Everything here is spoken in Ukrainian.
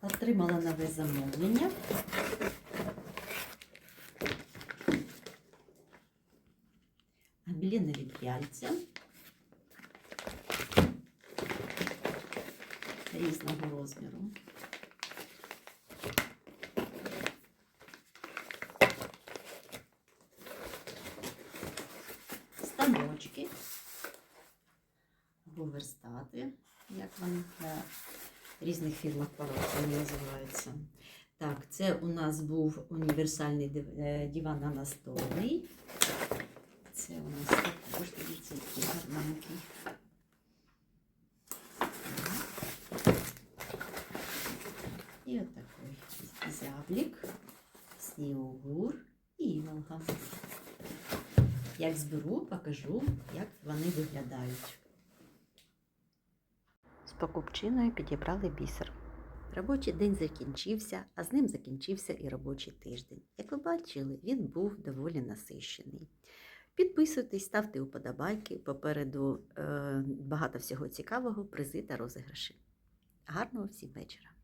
Отримала нове замовлення. Гобеленові п'яльця. Різного розміру. Станочки або верстати, як вони різних фірмах по-разному називаються. Так, це у нас був універсальний е, диван на настольний. Це у нас також, дивіться, який гарненький. І от такий зяблік, снігур і іволга. Як зберу, покажу, як вони виглядають. Покупчиною підібрали бісер. Робочий день закінчився, а з ним закінчився і робочий тиждень. Як ви бачили, він був доволі насищений. Підписуйтесь, ставте уподобайки. Попереду е, багато всього цікавого, призи та розіграші. Гарного всім вечора!